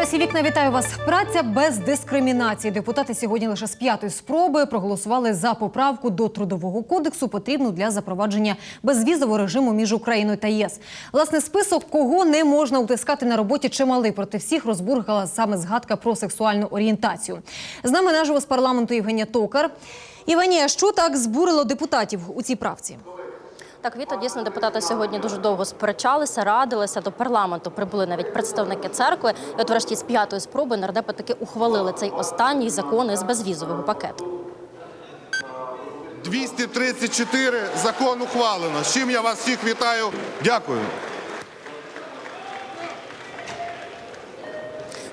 часі вікна вітаю вас. Праця без дискримінації. Депутати сьогодні лише з п'ятої спроби проголосували за поправку до трудового кодексу, потрібну для запровадження безвізового режиму між Україною та ЄС. Власне, список кого не можна утискати на роботі чималий. Проти всіх розбургала саме згадка про сексуальну орієнтацію. З нами наживо з парламенту Євгенія Токар. Євгенія, що так збурило депутатів у цій правці? Так, Віто, дійсно, депутати сьогодні дуже довго сперечалися, радилися. До парламенту прибули навіть представники церкви. І от врешті з п'ятої спроби нардепи таки ухвалили цей останній закон із безвізового пакету. 234 закон ухвалено. З чим я вас всіх вітаю. Дякую.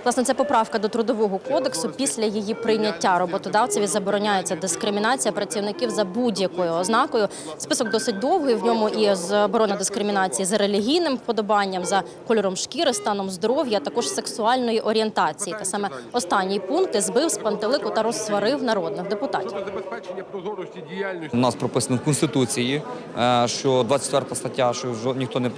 Власне, це поправка до трудового кодексу. Після її прийняття роботодавцеві забороняється дискримінація працівників за будь-якою ознакою. Список досить довгий. В ньому і заборона дискримінації за релігійним вподобанням, за кольором шкіри, станом здоров'я, також сексуальної орієнтації. Та саме останній пункт збив з пантелику та розсварив народних депутатів. забезпечення прозорості діяльності. У нас прописано в Конституції, е, що 24 стаття, що жо- ніхто не,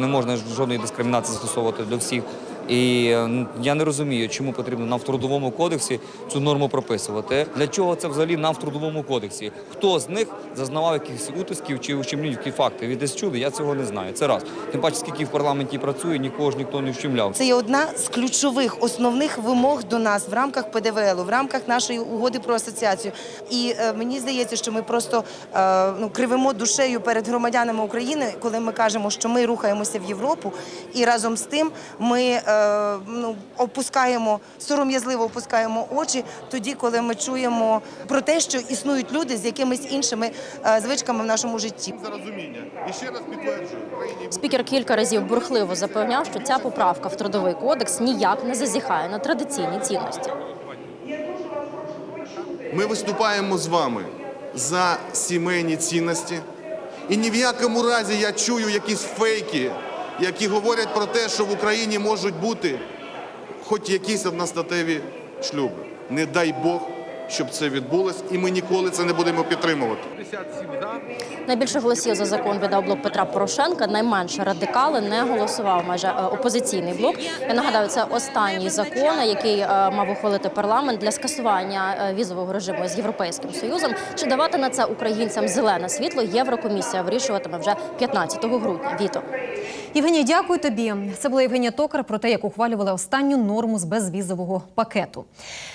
не можна жодної дискримінації застосовувати до всіх. І е, я не розумію, чому потрібно нам в трудовому кодексі цю норму прописувати. Для чого це взагалі нам в трудовому кодексі? Хто з них зазнавав якихось утисків чи ущемлінських фактів? Ви десь чули? Я цього не знаю. Це раз. Тим паче, скільки в парламенті працює, нікого ж ніхто не вщемляв. Це є одна з ключових основних вимог до нас в рамках ПДВЛ, в рамках нашої угоди про асоціацію. І е, мені здається, що ми просто е, ну, кривимо душею перед громадянами України, коли ми кажемо, що ми рухаємося в Європу, і разом з тим ми е, ну, опускаємо сором'язливо опускаємо очі тоді, коли ми чуємо про те, що існують люди з якимись іншими е, звичками в нашому житті. За розуміння. І ще раз підтверджую. Спікер кілька разів бурхливо запевняв, що ця поправка в трудовий кодекс ніяк не зазіхає на традиційні цінності. Ми виступаємо з вами за сімейні цінності. І ні в якому разі я чую якісь фейки, які говорять про те, що в Україні можуть бути хоч якісь одностатеві шлюби. Не дай Бог, щоб це відбулось, і ми ніколи це не будемо підтримувати. 57 за. Найбільше голосів за закон віддав блок Петра Порошенка. Найменше радикали не голосував майже е, опозиційний блок. Я нагадаю, це останній закон, який е, мав ухвалити парламент для скасування е, візового режиму з європейським союзом. Чи давати на це українцям зелене світло? Єврокомісія вирішуватиме вже 15 грудня. Віто. Євгенія, дякую тобі. Це була Євгенія Токар про те, як ухвалювали останню норму з безвізового пакету.